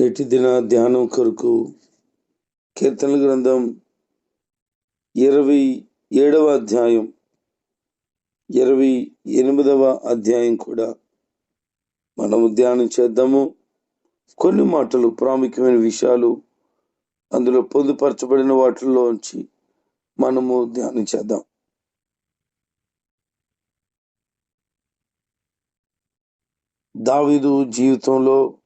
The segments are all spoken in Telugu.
నేటి దిన ధ్యానం కొరకు కీర్తన గ్రంథం ఇరవై ఏడవ అధ్యాయం ఇరవై ఎనిమిదవ అధ్యాయం కూడా మనము ధ్యానం చేద్దాము. కొన్ని మాటలు ప్రాముఖ్యమైన విషయాలు అందులో పొందుపరచబడిన వాటిల్లోంచి మనము ధ్యానం చేద్దాం. దావిదు జీవితంలో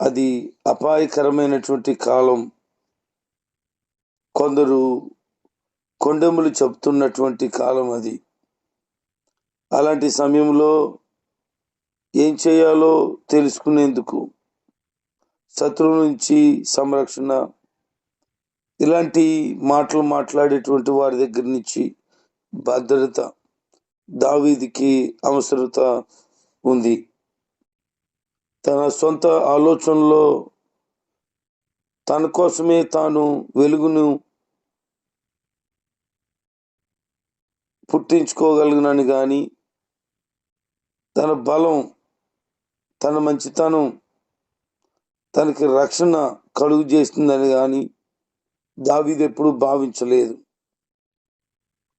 అది అపాయకరమైనటువంటి కాలం. కొందరు కొండెములు చెప్తున్నటువంటి కాలం అది. అలాంటి సమయంలో ఏం చేయాలో తెలుసుకునేందుకు శత్రువు నుంచి సంరక్షణ ఇలాంటి మాటలు మాట్లాడేటువంటి వారి దగ్గర నుంచి భద్రత దావీదికి అవసరత ఉంది. తన సొంత ఆలోచనలో తన కోసమే తాను వెలుగును పుట్టించుకోగలిగినని కానీ తన బలం తన మంచితనం తనకి రక్షణ కలుగు చేస్తుందని కానీ దావీదు ఎప్పుడు భావించలేదు.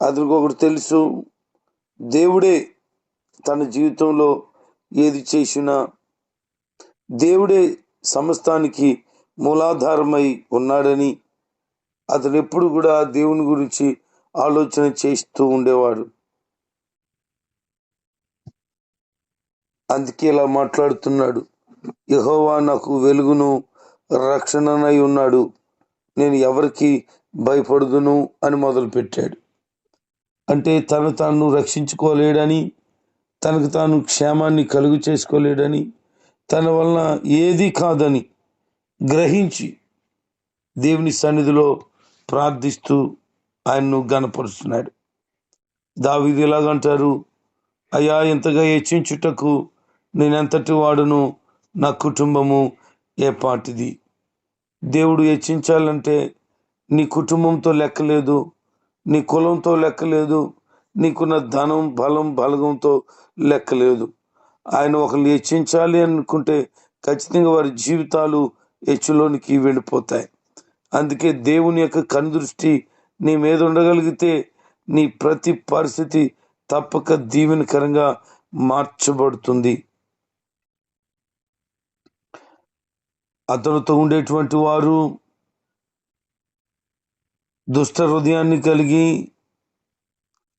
అతనికి ఒకటి తెలుసు దేవుడే తన జీవితంలో ఏది చేసినా దేవుడే సమస్తానికి మూలాధారమై ఉన్నాడని అతను ఎప్పుడు కూడా దేవుని గురించి ఆలోచన చేస్తూ ఉండేవాడు. అందుకే ఇలా మాట్లాడుతున్నాడు. యహోవా నాకు వెలుగును రక్షణనై ఉన్నాడు. నేను ఎవరికి భయపడుదును అని మొదలుపెట్టాడు. అంటే తను తాను రక్షించుకోలేడని తనకు తాను క్షేమాన్ని కలుగు చేసుకోలేడని తన వలన ఏది కాదని గ్రహించి దేవుని సన్నిధిలో ప్రార్థిస్తూ ఆయన్ను గనపరుస్తున్నాడు దావిది ఎలాగంటారు? అయ్యా ఎంతగా హెచ్చించుటకు నేనెంతటి వాడును? నా కుటుంబము ఏ పాటిది దేవుడు హెచ్చించాలంటే నీ కుటుంబంతో లెక్కలేదు నీ కులంతో లెక్కలేదు నీకున్న ధనం బలం బలగంతో లెక్కలేదు ఆయన ఒకరిని హెచ్చించాలి అనుకుంటే ఖచ్చితంగా వారి జీవితాలు హెచ్చులోనికి వెళ్ళిపోతాయి. అందుకే దేవుని యొక్క కనుదృష్టి నీ మీద ఉండగలిగితే నీ ప్రతి పరిస్థితి తప్పక దీవెనకరంగా మార్చబడుతుంది. అతనితో ఉండేటువంటి వారు దుష్ట హృదయాన్ని కలిగి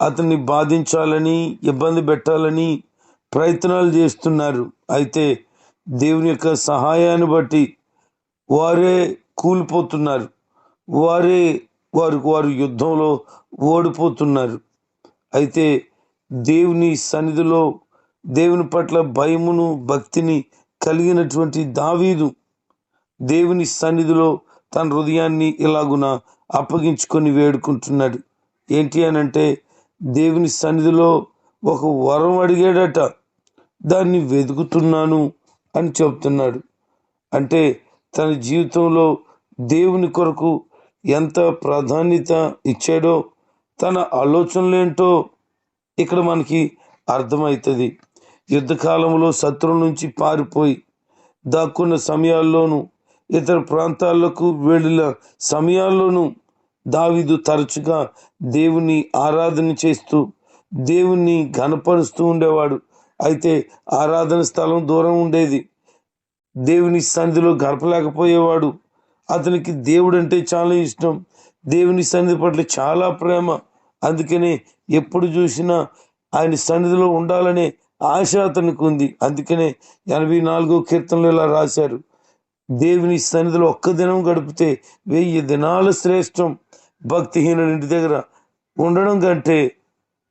అతన్ని బాధించాలని ఇబ్బంది పెట్టాలని ప్రయత్నాలు చేస్తున్నారు. అయితే దేవుని యొక్క సహాయాన్ని బట్టి వారే కూలిపోతున్నారు. వారే వారు వారు యుద్ధంలో ఓడిపోతున్నారు. అయితే దేవుని సన్నిధిలో దేవుని పట్ల భయమును భక్తిని కలిగినటువంటి దావీదు దేవుని సన్నిధిలో తన హృదయాన్ని ఇలాగున అప్పగించుకొని వేడుకుంటున్నాడు. ఏంటి అని అంటే దేవుని సన్నిధిలో ఒక వరం అడిగాడట. దాన్ని వెతుకుతున్నాను అని చెప్తున్నాడు. అంటే తన జీవితంలో దేవుని కొరకు ఎంత ప్రాధాన్యత ఇచ్చాడో తన ఆలోచనలేంటో ఇక్కడ మనకి అర్థమవుతుంది. యుద్ధకాలంలో శత్రువు నుంచి పారిపోయి దాక్కున్న సమయాల్లోనూ ఇతర ప్రాంతాలకు వెళ్ళిన సమయాల్లోనూ దావిదు తరచుగా దేవుని ఆరాధన చేస్తూ దేవుణ్ణి ఘనపరుస్తూ ఉండేవాడు. అయితే ఆరాధన స్థలం దూరం ఉండేది. దేవుని సన్నిధిలో గడపలేకపోయేవాడు. అతనికి దేవుడు అంటే చాలా ఇష్టం. దేవుని సన్నిధి పట్ల చాలా ప్రేమ. అందుకనే ఎప్పుడు చూసినా ఆయన సన్నిధిలో ఉండాలనే ఆశ అతనికి ఉంది. అందుకనే ఎనభై నాలుగో కీర్తనలు ఇలా రాశారు. దేవుని సన్నిధిలో ఒక్క దినం గడిపితే వెయ్యి దినాల శ్రేష్టం. భక్తిహీనుడి ఇంటి దగ్గర ఉండడం కంటే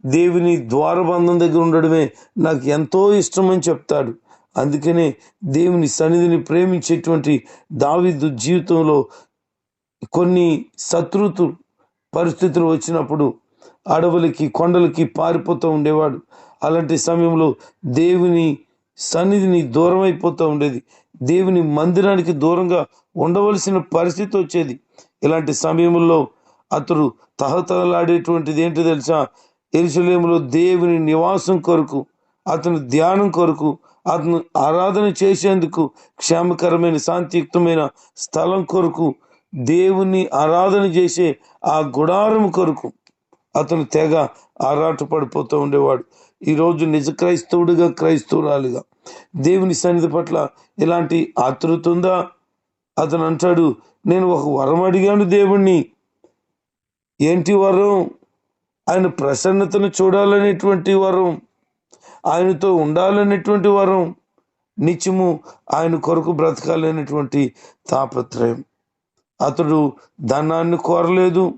దేవుని ద్వారబంధం దగ్గర ఉండడమే నాకు ఎంతో ఇష్టమని చెప్తాడు. అందుకనే దేవుని సన్నిధిని ప్రేమించేటువంటి దావిదు జీవితంలో కొన్ని శత్రుతు పరిస్థితులు వచ్చినప్పుడు అడవులకి కొండలకి పారిపోతూ ఉండేవాడు. అలాంటి సమయంలో దేవుని సన్నిధిని దూరం అయిపోతూ ఉండేది. దేవుని మందిరానికి దూరంగా ఉండవలసిన పరిస్థితి వచ్చేది. ఇలాంటి సమయంలో అతడు తహతలాడేటువంటిది ఏంటి తెలుసా? ఎరుసలేములో దేవుని నివాసం కొరకు అతని ధ్యానం కొరకు అతను ఆరాధన చేసేందుకు క్షేమకరమైన శాంతియుక్తమైన స్థలం కొరకు దేవుని ఆరాధన చేసే ఆ గుడారం కొరకు అతను తెగ ఆరాట పడిపోతూ ఉండేవాడు. ఈరోజు నిజ క్రైస్తవుడిగా క్రైస్తవురాలిగా దేవుని సన్నిధి పట్ల ఇలాంటి ఆతృత ఉందా? అతను అంటాడు నేను ఒక వరం అడిగాను దేవుణ్ణి. ఏంటి వరం? ఆయన ప్రసన్నతను చూడాలనేటువంటి వరం ఆయనతో ఉండాలనేటువంటి వరం నిత్యము ఆయన కొరకు బ్రతకాలనేటువంటి తాపత్రయం. అతడు ధనాన్ని కోరలేదు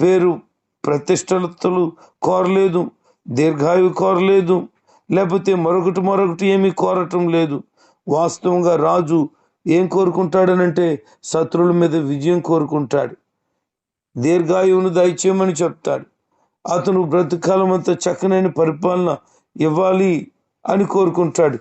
పేరు ప్రతిష్టలతలు కోరలేదు దీర్ఘాయువు కోరలేదు లేకపోతే మరొకటి మరొకటి ఏమీ కోరటం లేదు. వాస్తవంగా రాజు ఏం కోరుకుంటాడనంటే శత్రువుల మీద విజయం కోరుకుంటాడు. దీర్ఘాయువును దయచేయమని చెప్తాడు. అతను బ్రతకాలం అంతా చక్కనైన పరిపాలన ఇవ్వాలి అని కోరుకుంటాడు.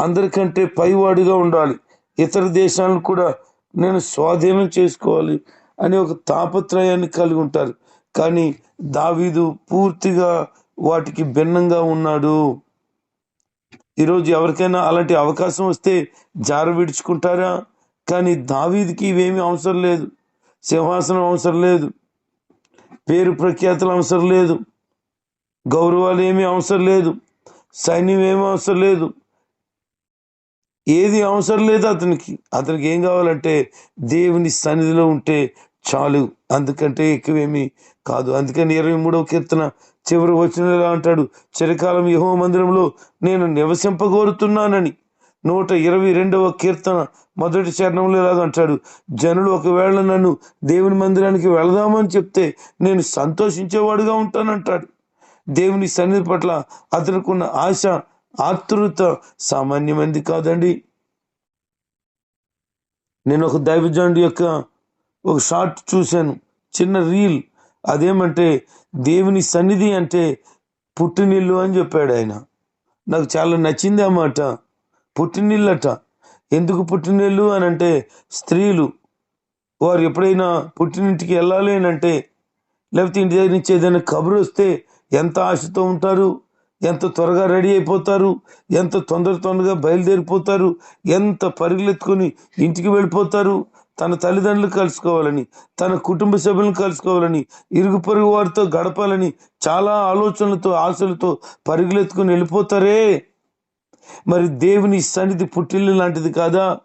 అందరికంటే పైవాడిగా ఉండాలి. ఇతర దేశాలను కూడా నేను స్వాధీనం చేసుకోవాలి అనే ఒక తాపత్రయాన్ని కలిగి ఉంటారు. కానీ దావీదు పూర్తిగా వాటికి భిన్నంగా ఉన్నాడు. ఈరోజు ఎవరికైనా అలాంటి అవకాశం వస్తే జార విడుచుకుంటారా? కానీ దావీదికి ఇవేమీ అవసరం లేదు. సింహాసనం అవసరం లేదు. పేరు ప్రఖ్యాతులు అవసరం లేదు. గౌరవాలు ఏమీ అవసరం లేదు. సైన్యం ఏమీ అవసరం లేదు. ఏది అవసరం లేదు అతనికి. అతనికి ఏం కావాలంటే దేవుని సన్నిధిలో ఉంటే చాలు. అందుకంటే ఎక్కువేమీ కాదు. అందుకని ఇరవై మూడవ కీర్తన చివరి వచ్చిన అంటాడు? చిరకాలం యహో మందిరంలో నేను నివసింపగోరుతున్నానని. నూట ఇరవై రెండవ కీర్తన మొదటి చరణంలో ఇలాగ అంటాడు జనులు ఒకవేళ నన్ను దేవుని మందిరానికి వెళదామని చెప్తే నేను సంతోషించేవాడుగా ఉంటానంటాడు. దేవుని సన్నిధి పట్ల అతనుకున్న ఆశ ఆతృత సామాన్యమైనది కాదండి. నేను ఒక దైవజనుడి యొక్క ఒక షార్ట్ చూశాను చిన్న రీల్. అదేమంటే దేవుని సన్నిధి అంటే పుట్టినిల్లు అని చెప్పాడు ఆయన. నాకు చాలా నచ్చింది అన్నమాట పుట్టినిల్లట. ఎందుకు పుట్టినళ్ళు అని అంటే స్త్రీలు. వారు ఎప్పుడైనా పుట్టినింటికి వెళ్ళాలి అని అంటే లేకపోతే ఇంటి దగ్గర నుంచి ఏదైనా కబురు వస్తే ఎంత ఆశతో ఉంటారు? ఎంత త్వరగా రెడీ అయిపోతారు? ఎంత తొందర తొందరగా బయలుదేరిపోతారు? ఎంత పరుగులెత్తుకొని ఇంటికి వెళ్ళిపోతారు? తన తల్లిదండ్రులు కలుసుకోవాలని తన కుటుంబ సభ్యులను కలుసుకోవాలని ఇరుగు పొరుగు వారితో గడపాలని చాలా ఆలోచనలతో ఆశలతో పరుగులెత్తుకుని వెళ్ళిపోతారే? మరి దేవుని సన్నిధి పుట్టిల్లు లాంటిది కాదా?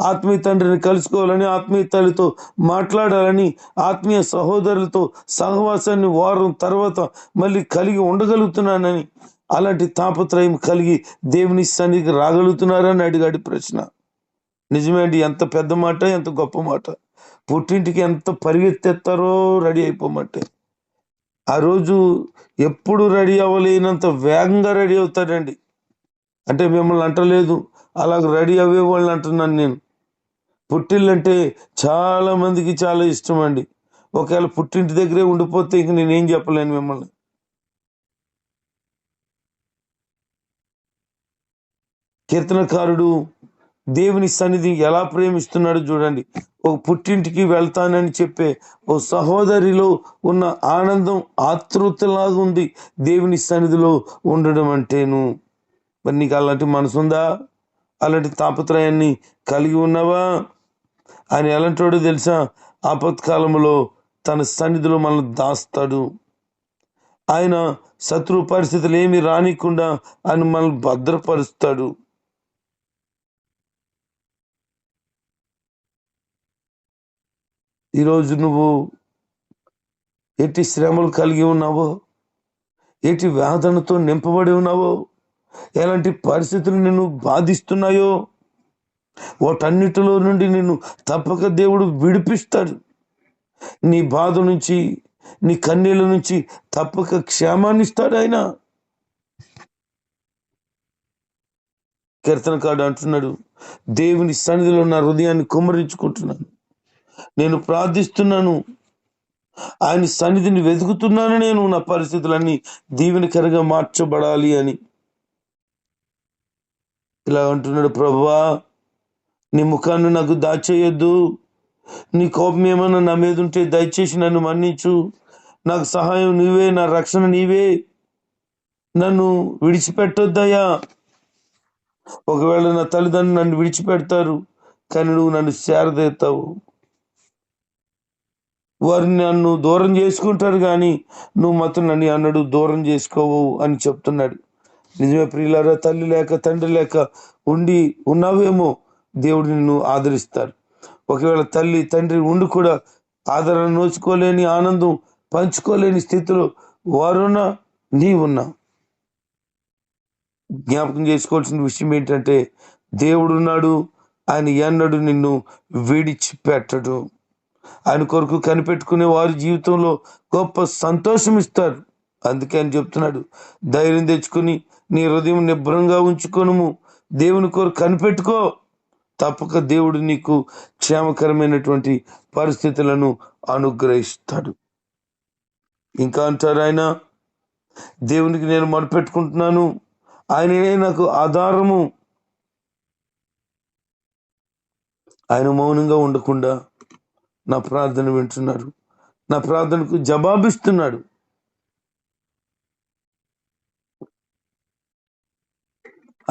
ఆత్మీయ తండ్రిని కలుసుకోవాలని ఆత్మీయ తల్లితో మాట్లాడాలని ఆత్మీయ సహోదరులతో సహవాసాన్ని వారం తర్వాత మళ్ళీ కలిగి ఉండగలుగుతున్నానని అలాంటి తాపత్రయం కలిగి దేవుని సన్నిధికి రాగలుగుతున్నారని అడిగాడు ప్రశ్న. నిజమే అండి ఎంత పెద్ద మాట ఎంత గొప్ప మాట. పుట్టింటికి ఎంత పరిగెత్తెత్తారో రెడీ అయిపోమంటే. ఆ రోజు ఎప్పుడు రెడీ అవ్వలేనంత వేగంగా రెడీ అవుతారండి అంటే మిమ్మల్ని అంటలేదు. అలాగ రెడీ అవ్వే వాళ్ళని అంటున్నాను నేను. పుట్టిల్లంటే చాలా మందికి చాలా ఇష్టం అండి ఒకవేళ పుట్టింటి దగ్గరే ఉండిపోతే ఇంక నేనేం చెప్పలేను మిమ్మల్ని. కీర్తనకారుడు దేవుని సన్నిధి ఎలా ప్రేమిస్తున్నాడో చూడండి. ఒక పుట్టింటికి వెళ్తానని చెప్పే ఓ సహోదరిలో ఉన్న ఆనందం ఆతృతలాగా ఉంది దేవుని సన్నిధిలో ఉండడం అంటేను. మరి నీకు అలాంటి మనసుందా? అలాంటి తాపత్రయాన్ని కలిగి ఉన్నావా? ఆయన ఎలాంటోడో తెలుసా? ఆపత్కాలంలో తన సన్నిధిలో మనల్ని దాస్తాడు. ఆయన శత్రు పరిస్థితులు ఏమి రానికుండా ఆయన మనల్ని భద్రపరుస్తాడు. ఈరోజు నువ్వు ఎట్టి శ్రమలు కలిగి ఉన్నావో ఎట్టి వేదనతో నింపబడి ఉన్నావో ఎలాంటి పరిస్థితులు నిన్ను బాధిస్తున్నాయో? వాటన్నిటిలో నుండి నిన్ను తప్పక దేవుడు విడిపిస్తాడు. నీ బాధ నుంచి నీ కన్నీళ్ళ నుంచి తప్పక క్షేమాన్ని ఇస్తాడు ఆయన కీర్తనకాడు అంటున్నాడు దేవుని సన్నిధిలో నా హృదయాన్ని కుమ్మరించుకుంటున్నాను. నేను ప్రార్థిస్తున్నాను. ఆయన సన్నిధిని వెతుకుతున్నాను. నేను నా పరిస్థితులన్నీ దీవెనకరంగా మార్చబడాలి అని. ఇలా అంటున్నాడు ప్రభువా నీ ముఖాన్ని నాకు దాచేయొద్దు. నీ కోపం ఏమన్నా నా మీద ఉంటే దయచేసి నన్ను మన్నించు. నాకు సహాయం నీవే నా రక్షణ నీవే. నన్ను విడిచిపెట్టొద్దయ్యా. ఒకవేళ నా తల్లిదండ్రులు నన్ను విడిచిపెడతారు కానీ నువ్వు నన్ను చేరదేస్తావు వారు నన్ను దూరం చేసుకుంటారు కానీ నువ్వు మాత్రం నన్ను అన్నడు దూరం చేసుకోవు అని చెప్తున్నాడు. నిజమే ప్రియులారా తల్లి లేక తండ్రి లేక ఉండి ఉన్నావేమో దేవుడు నిన్ను ఆదరిస్తారు ఒకవేళ తల్లి తండ్రి ఉండి కూడా ఆదరణ నోచుకోలేని ఆనందం పంచుకోలేని స్థితిలో వారున్నా నీవున్నా. జ్ఞాపకం చేసుకోవాల్సిన విషయం ఏంటంటే దేవుడున్నాడు ఆయన ఎన్నడు నిన్ను విడిచిపెట్టడు. ఆయన కొరకు కనిపెట్టుకునే వారి జీవితంలో గొప్ప సంతోషం ఇస్తారు అందుకే ఆయన చెప్తున్నాడు ధైర్యం తెచ్చుకుని నీ హృదయం నిభ్రంగా ఉంచుకొనుము. దేవుని కోరు కనిపెట్టుకో. తప్పక దేవుడు నీకు క్షేమకరమైనటువంటి పరిస్థితులను అనుగ్రహిస్తాడు. ఇంకా అంటారు ఆయన దేవునికి నేను మొరపెట్టుకుంటున్నాను. ఆయననే నాకు ఆధారము. ఆయన మౌనంగా ఉండకుండా నా ప్రార్థన వింటున్నాడు. నా ప్రార్థనకు జవాబిస్తున్నాడు.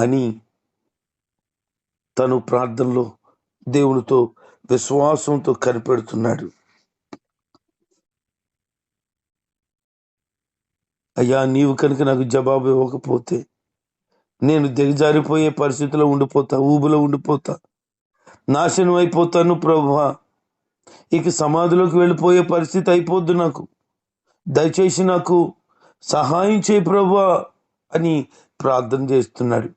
అని తను ప్రార్థనలో దేవునితో విశ్వాసంతో కనిపెడుతున్నాడు. అయ్యా నీవు కనుక నాకు జవాబు ఇవ్వకపోతే నేను దిగజారిపోయే పరిస్థితిలో ఉండిపోతా ఊబులో ఉండిపోతా నాశనం అయిపోతాను ప్రభువా. ఇక సమాధిలోకి వెళ్ళిపోయే పరిస్థితి అయిపోద్దు నాకు. దయచేసి నాకు సహాయం చేయి ప్రభువా అని ప్రార్థన చేస్తున్నాడు.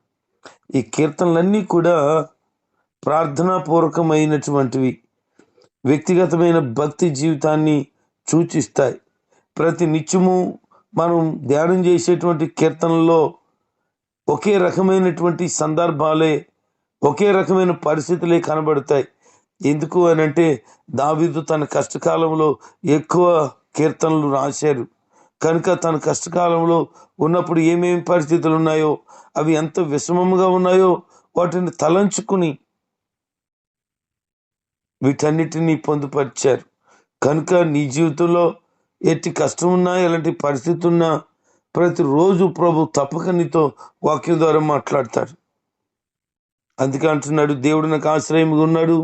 ఈ కీర్తనలన్నీ కూడా ప్రార్థనాపూర్వకమైనటువంటివి. వ్యక్తిగతమైన భక్తి జీవితాన్ని సూచిస్తాయి. ప్రతి నిత్యము మనం ధ్యానం చేసేటువంటి కీర్తనల్లో ఒకే రకమైనటువంటి సందర్భాలే ఒకే రకమైన పరిస్థితులే కనబడతాయి. ఎందుకు అని అంటే దావీదు తన కష్టకాలంలో ఎక్కువ కీర్తనలు రాశారు. కనుక తన కష్టకాలంలో ఉన్నప్పుడు ఏమేమి పరిస్థితులు ఉన్నాయో అవి ఎంత విషమముగా ఉన్నాయో వాటిని తలంచుకుని వీటన్నిటినీ పొందుపరిచారు. కనుక నీ జీవితంలో ఎట్టి కష్టం ఉన్నా ఎలాంటి పరిస్థితి ఉన్నా ప్రతిరోజు ప్రభు తప్పక నీతో వాక్యం ద్వారా మాట్లాడతాడు. అందుకే అంటున్నాడు దేవుడు నాకు ఆశ్రయంగా ఉన్నాడు.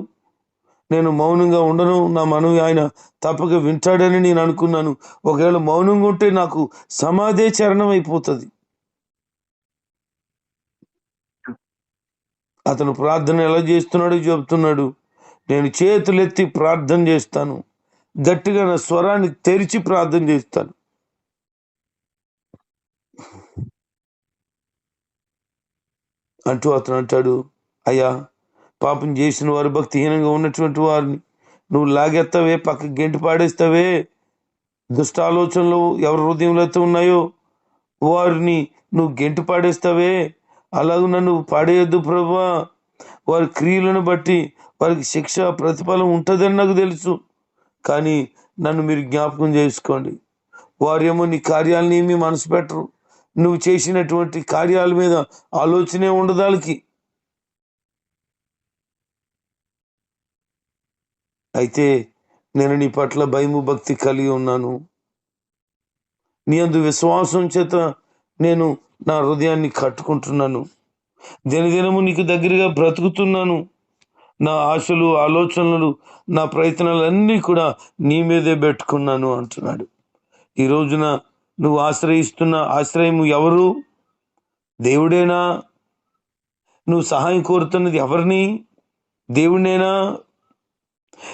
నేను మౌనంగా ఉండను. నా మనవి ఆయన తప్పక వింటాడని నేను అనుకున్నాను. ఒకవేళ మౌనంగా ఉంటే నాకు సమాధే చరణం అయిపోతుంది అతను ప్రార్థన ఎలా చేస్తున్నాడు చెబుతున్నాడు నేను చేతులెత్తి ప్రార్థన చేస్తాను. గట్టిగా నా స్వరాన్ని తెరిచి ప్రార్థన చేస్తాను. అంటూ అతను అంటాడు అయ్యా పాపం చేసిన వారు భక్తిహీనంగా ఉన్నటువంటి వారిని. నువ్వు లాగెత్తవే పక్క గెంటి పాడేస్తావే. దుష్ట ఆలోచనలు ఎవరి హృదయంలో అయితే ఉన్నాయో వారిని నువ్వు గెంటి పాడేస్తావే. అలాగ నన్ను పాడేయద్దు ప్రభా. వారి క్రియలను బట్టి వారికి శిక్ష ప్రతిఫలం ఉంటుందని నాకు తెలుసు. కానీ నన్ను మీరు జ్ఞాపకం చేసుకోండి. వారేమో నీ కార్యాలని ఏమీ మనసు పెట్టరు. నువ్వు చేసినటువంటి కార్యాల మీద ఆలోచనే ఉండదు వాళ్ళకి. అయితే నేను నీ పట్ల భయము భక్తి కలిగి ఉన్నాను. నీ అందు విశ్వాసం చేత నేను నా హృదయాన్ని కట్టుకుంటున్నాను. దినదినము నీకు దగ్గరగా బ్రతుకుతున్నాను. నా ఆశలు ఆలోచనలు నా ప్రయత్నాలన్నీ కూడా నీ మీదే పెట్టుకున్నాను అంటున్నాడు. ఈ రోజున నువ్వు ఆశ్రయిస్తున్న ఆశ్రయం ఎవరు? దేవుడేనా? నువ్వు సహాయం కోరుతున్నది ఎవరిని? దేవుడేనా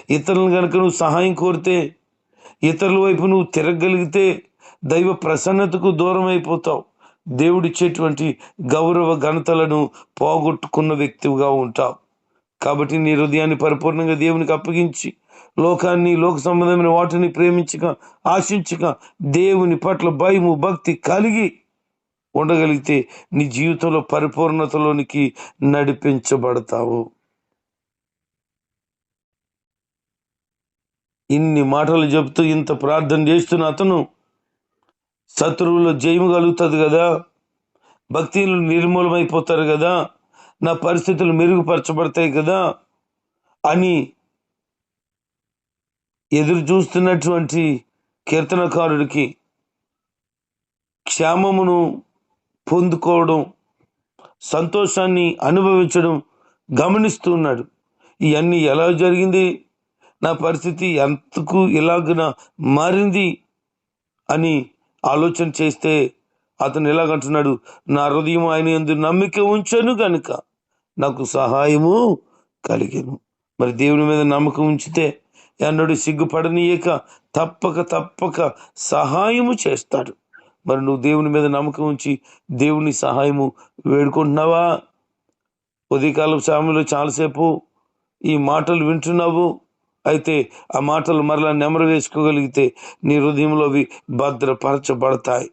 ఇతరులను కనుక నువ్వు సహాయం కోరితే ఇతరుల వైపు నువ్వు తిరగగలిగితే దైవ ప్రసన్నతకు దూరం అయిపోతావు. దేవుడిచ్చేటువంటి గౌరవ ఘనతలను పోగొట్టుకున్న వ్యక్తిగా ఉంటావు. కాబట్టి నీ హృదయాన్ని పరిపూర్ణంగా దేవునికి అప్పగించి లోకాన్ని లోక సంబంధమైన వాటిని ప్రేమించక ఆశించక దేవుని పట్ల భయము భక్తి కలిగి ఉండగలిగితే నీ జీవితంలో పరిపూర్ణతలోనికి నడిపించబడతావు. ఇన్ని మాటలు చెప్తూ ఇంత ప్రార్థన చేస్తున్న అతను శత్రువులు జయము కలుగుతుంది కదా. భక్తిలు నిర్మూలమైపోతారు కదా. నా పరిస్థితులు మెరుగుపరచబడతాయి కదా అని ఎదురు చూస్తున్నటువంటి కీర్తనకారుడికి క్షేమమును పొందుకోవడం సంతోషాన్ని అనుభవించడం గమనిస్తున్నాడు ఇవన్నీ ఎలా జరిగింది? నా పరిస్థితి ఎంతకు ఇలాగ మారింది అని ఆలోచన చేస్తే అతను ఎలాగంటున్నాడు నా హృదయం ఆయన ఎందు నమ్మిక ఉంచాను కనుక నాకు సహాయము కలిగాను. మరి దేవుని మీద నమ్మకం ఉంచితే ఎన్నడు సిగ్గుపడనీయక తప్పక తప్పక సహాయము చేస్తాడు. మరి నువ్వు దేవుని మీద నమ్మకం ఉంచి దేవుని సహాయము వేడుకుంటున్నావా? ఉదయకాలం సమయంలో చాలాసేపు ఈ మాటలు వింటున్నావు. అయితే ఆ మాటలు మరలా నెమరు వేసుకోగలిగితే నీ హృదయంలో అవి భద్రపరచబడతాయి.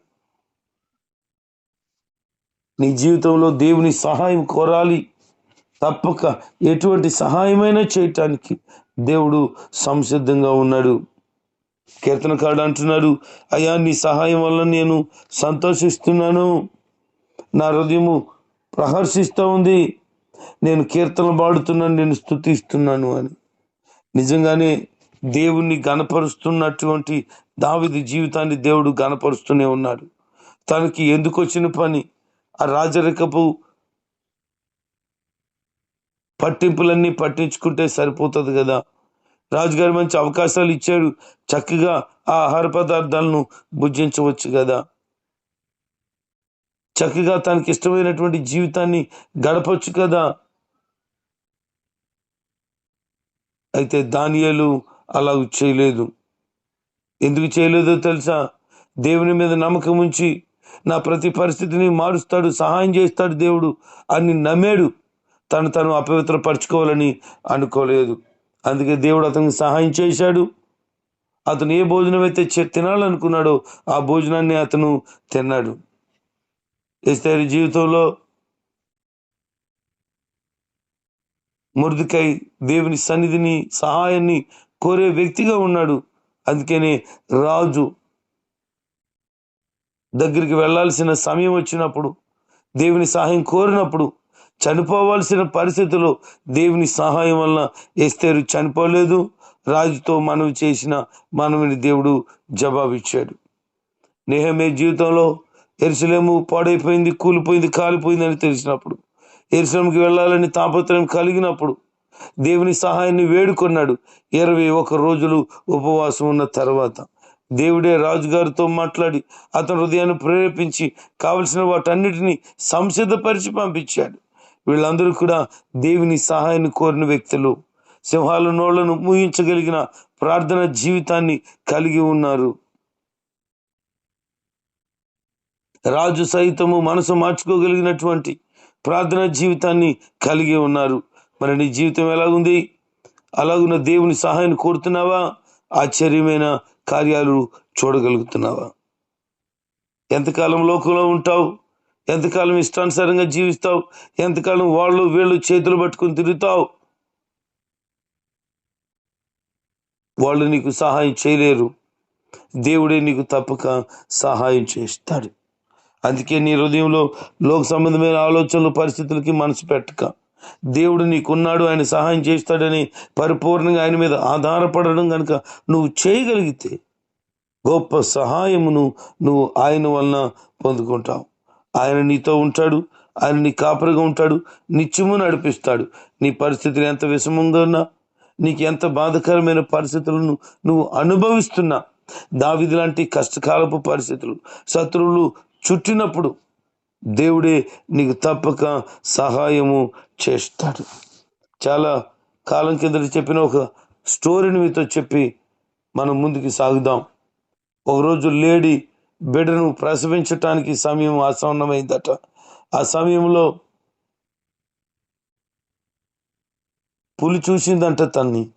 నీ జీవితంలో దేవుని సహాయం కోరాలి. తప్పక ఎటువంటి సహాయమైనా చేయటానికి దేవుడు సంసిద్ధంగా ఉన్నాడు. కీర్తనకాడు అంటున్నాడు అయ్యా నీ సహాయం వల్ల నేను సంతోషిస్తున్నాను. నా హృదయము ప్రహర్షిస్తూ ఉంది. నేను కీర్తన పాడుతున్నాను నేను స్థుతిస్తున్నాను అని. నిజంగానే దేవుణ్ణి గనపరుస్తున్నటువంటి దావిది జీవితాన్ని దేవుడు గనపరుస్తూనే ఉన్నాడు. తనకి ఎందుకు వచ్చిన పని? ఆ రాజరికపు పట్టింపులన్నీ పట్టించుకుంటే సరిపోతుంది కదా. రాజుగారు మంచి అవకాశాలు ఇచ్చాడు. చక్కగా ఆ ఆహార పదార్థాలను భుజించవచ్చు కదా. చక్కగా తనకి ఇష్టమైనటువంటి జీవితాన్ని గడపచ్చు కదా. అయితే దానియలు అలా చేయలేదు. ఎందుకు చేయలేదో తెలుసా? దేవుని మీద నమ్మకం ఉంచి నా ప్రతి పరిస్థితిని మారుస్తాడు సహాయం చేస్తాడు దేవుడు అని నమ్మాడు. తను తను అపవిత్రపరచుకోవాలని అనుకోలేదు. అందుకే దేవుడు అతనికి సహాయం చేశాడు. అతను ఏ భోజనం అయితే తినాలనుకున్నాడో ఆ భోజనాన్ని అతను తిన్నాడు. ఎస్తేరి జీవితంలో మురుదుకై దేవుని సన్నిధిని సహాయాన్ని కోరే వ్యక్తిగా ఉన్నాడు. అందుకనే రాజు దగ్గరికి వెళ్ళాల్సిన సమయం వచ్చినప్పుడు దేవుని సహాయం కోరినప్పుడు చనిపోవాల్సిన పరిస్థితిలో దేవుని సహాయం వలన ఎస్తేరు చనిపోలేదు. రాజుతో మనవి చేసిన మనవిని దేవుడు జవాబిచ్చాడు. నేహమే జీవితంలో ఎరుసలేము పాడైపోయింది కూలిపోయింది కాలిపోయింది అని తెలిసినప్పుడు ఎరుసలేంకి వెళ్ళాలని తాపత్రయం కలిగినప్పుడు దేవుని సహాయాన్ని వేడుకొన్నాడు. ఇరవై ఒక రోజులు ఉపవాసం ఉన్న తర్వాత దేవుడే రాజుగారితో మాట్లాడి అతని హృదయాన్ని ప్రేరేపించి కావలసిన వాటన్నిటిని సంసిద్ధపరిచి పంపించాడు. వీళ్ళందరూ కూడా దేవుని సహాయాన్ని కోరిన వ్యక్తులు సింహాల నోళ్ళను ఊహించగలిగిన ప్రార్థన జీవితాన్ని కలిగి ఉన్నారు. రాజు సైతము మనసు మార్చుకోగలిగినటువంటి ప్రార్థన జీవితాన్ని కలిగి ఉన్నారు. మరి నీ జీవితం ఎలాగుంది? అలాగున్న దేవుని సహాయాన్ని కోరుతున్నావా? ఆశ్చర్యమైన కార్యాలు చూడగలుగుతున్నావా? ఎంతకాలం లోకంలో ఉంటావు? ఎంతకాలం ఇష్టానుసారంగా జీవిస్తావు? ఎంతకాలం వాళ్ళు వీళ్ళు చేతులు పట్టుకుని తిరుగుతావు? వాళ్ళు నీకు సహాయం చేయలేరు. దేవుడే నీకు తప్పక సహాయం చేస్తాడు. అందుకే నీ హృదయంలో లోక సంబంధమైన ఆలోచనలు పరిస్థితులకి మనసు పెట్టక. దేవుడు నీకున్నాడు ఆయన సహాయం చేస్తాడని పరిపూర్ణంగా ఆయన మీద ఆధారపడడం కనుక నువ్వు చేయగలిగితే గొప్ప సహాయమును నువ్వు ఆయన వలన పొందుకుంటావు. ఆయన నీతో ఉంటాడు ఆయన నీ కాపరిగా ఉంటాడు నిత్యము నడిపిస్తాడు. నీ పరిస్థితులు ఎంత విషమంగా ఉన్నా నీకు ఎంత బాధకరమైన పరిస్థితులను నువ్వు అనుభవిస్తున్నా దావిది లాంటి కష్టకాలపు పరిస్థితులు శత్రువులు చుట్టినప్పుడు దేవుడే నీకు తప్పక సహాయము చేస్తాడు. చాలా కాలం కిందట చెప్పిన ఒక స్టోరీని మీతో చెప్పి మనం ముందుకు సాగుదాం. ఒకరోజు లేడీ బిడ్డను ప్రసవించటానికి సమయం ఆసన్నమైందట. ఆ సమయంలో పులి చూసిందంట తన్ని.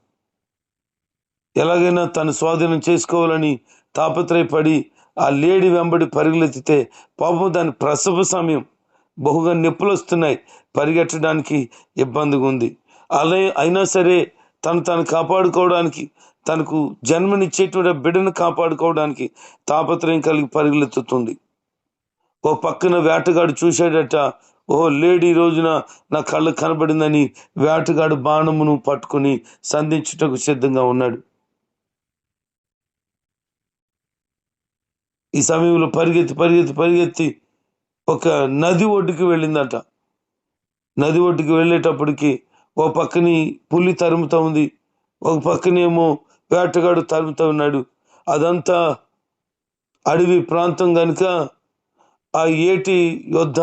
ఎలాగైనా తను స్వాధీనం చేసుకోవాలని తాపత్రయపడి ఆ లేడీ వెంబడి పరుగులెత్తితే పాపం దాని ప్రసవ సమయం బహుగా నొప్పులు వస్తున్నాయి. పరిగెట్టడానికి ఇబ్బందిగా ఉంది. అలా అయినా సరే తను తను కాపాడుకోవడానికి తనకు జన్మనిచ్చేటువంటి బిడ్డను కాపాడుకోవడానికి తాపత్రయం కలిగి పరుగులెత్తుతుంది ఓ పక్కన వేటగాడు చూశాడట ఓ లేడీ రోజున నా కళ్ళు కనబడిందని వేటగాడు బాణమును పట్టుకుని సంధించుటకు సిద్ధంగా ఉన్నాడు. ఈ సమయంలో పరిగెత్తి పరిగెత్తి పరిగెత్తి ఒక నది ఒడ్డుకి వెళ్ళిందట. నది ఒడ్డుకి వెళ్ళేటప్పటికి ఓ పక్కని పులి తరుముతా ఉంది. ఒక పక్కనేమో వేటగాడు తరుముతా ఉన్నాడు. అదంతా అడవి ప్రాంతం కనుక ఆ ఏటి యొద్ద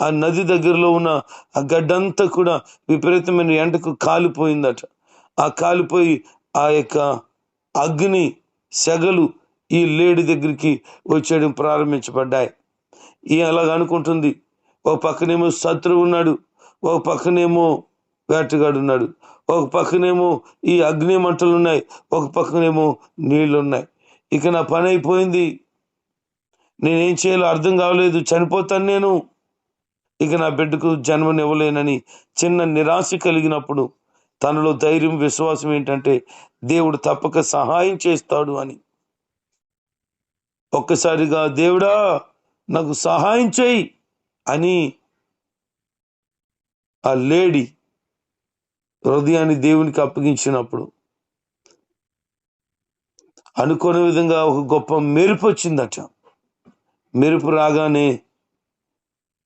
ఆ నది దగ్గరలో ఉన్న ఆ గడ్డంతా కూడా విపరీతమైన ఎండకు కాలిపోయిందట. ఆ కాలిపోయి ఆ యొక్క అగ్ని సెగలు ఈ లేడి దగ్గరికి వచ్చేయడం ప్రారంభించబడ్డాయి. ఈ అలాగ అనుకుంటుంది ఒక పక్కనేమో శత్రువు ఉన్నాడు ఒక పక్కనేమో వేటగాడు ఉన్నాడు ఒక పక్కనేమో ఈ అగ్ని మంటలు ఉన్నాయి ఒక పక్కనేమో నీళ్ళు ఉన్నాయి. ఇక నా పని అయిపోయింది. నేనేం చేయాలో అర్థం కావలేదు చనిపోతాను నేను. ఇక నా బిడ్డకు జన్మనివ్వలేనని చిన్న నిరాశ కలిగినప్పుడు తనలో ధైర్యం విశ్వాసం ఏంటంటే దేవుడు తప్పక సహాయం చేస్తాడు అని. ఒక్కసారిగా దేవుడా నాకు సహాయం చేయి అని ఆ లేడీ హృదయాన్ని దేవునికి అప్పగించినప్పుడు అనుకోని విధంగా ఒక గొప్ప మెరుపు వచ్చిందట. మెరుపు రాగానే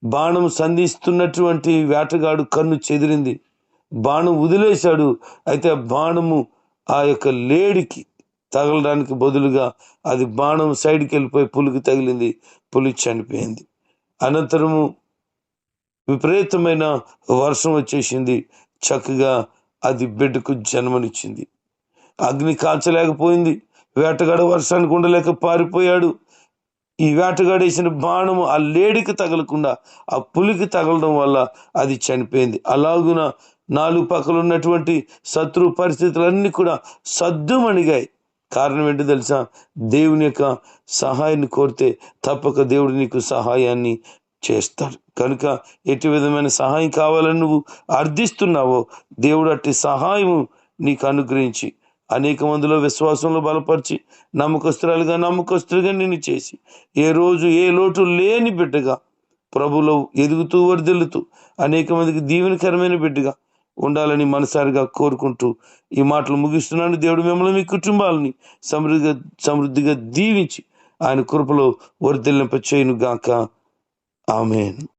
బాణం సంధిస్తున్నటువంటి వేటగాడు కన్ను చెదిరింది. బాణం వదిలేశాడు. అయితే ఆ బాణము ఆ యొక్క లేడికి తగలడానికి బదులుగా అది బాణం సైడ్కి వెళ్ళిపోయి పులికి తగిలింది పులి చనిపోయింది. అనంతరము విపరీతమైన వర్షం వచ్చేసింది. చక్కగా అది బిడ్డకు జన్మనిచ్చింది. అగ్ని కాల్చలేకపోయింది వేటగాడ వర్షానికి ఉండలేక పారిపోయాడు. ఈ వేటగాడేసిన బాణము ఆ లేడికి తగలకుండా ఆ పులికి తగలడం వల్ల అది చనిపోయింది. అలాగున నాలుగు పక్కల ఉన్నటువంటి శత్రు పరిస్థితులన్నీ కూడా సద్దుమణిగాయి. కారణం ఏంటో తెలుసా? దేవుని యొక్క సహాయాన్ని కోరితే తప్పక దేవుడు నీకు సహాయాన్ని చేస్తాడు. కనుక ఎట్టి విధమైన సహాయం కావాలని నువ్వు అర్థిస్తున్నావో దేవుడు అట్టి సహాయము నీకు అనుగ్రహించి అనేక మందిలో విశ్వాసంలో బలపరిచి నమ్మకస్తురాలుగా నమ్మకస్తులుగా నిన్ను చేసి ఏ రోజు ఏ లోటు లేని బిడ్డగా ప్రభులో ఎదుగుతూ వర్దిల్లుతూ అనేక మందికి దీవెనకరమైన బిడ్డగా ఉండాలని మనసారిగా కోరుకుంటూ ఈ మాటలు ముగిస్తున్నాను. దేవుడు మిమ్మల్ని మీ కుటుంబాలని సమృద్ధిగా సమృద్ధిగా దీవించి ఆయన కృపలో వర్ధిల్లింప చేయను గాక ఆమెను.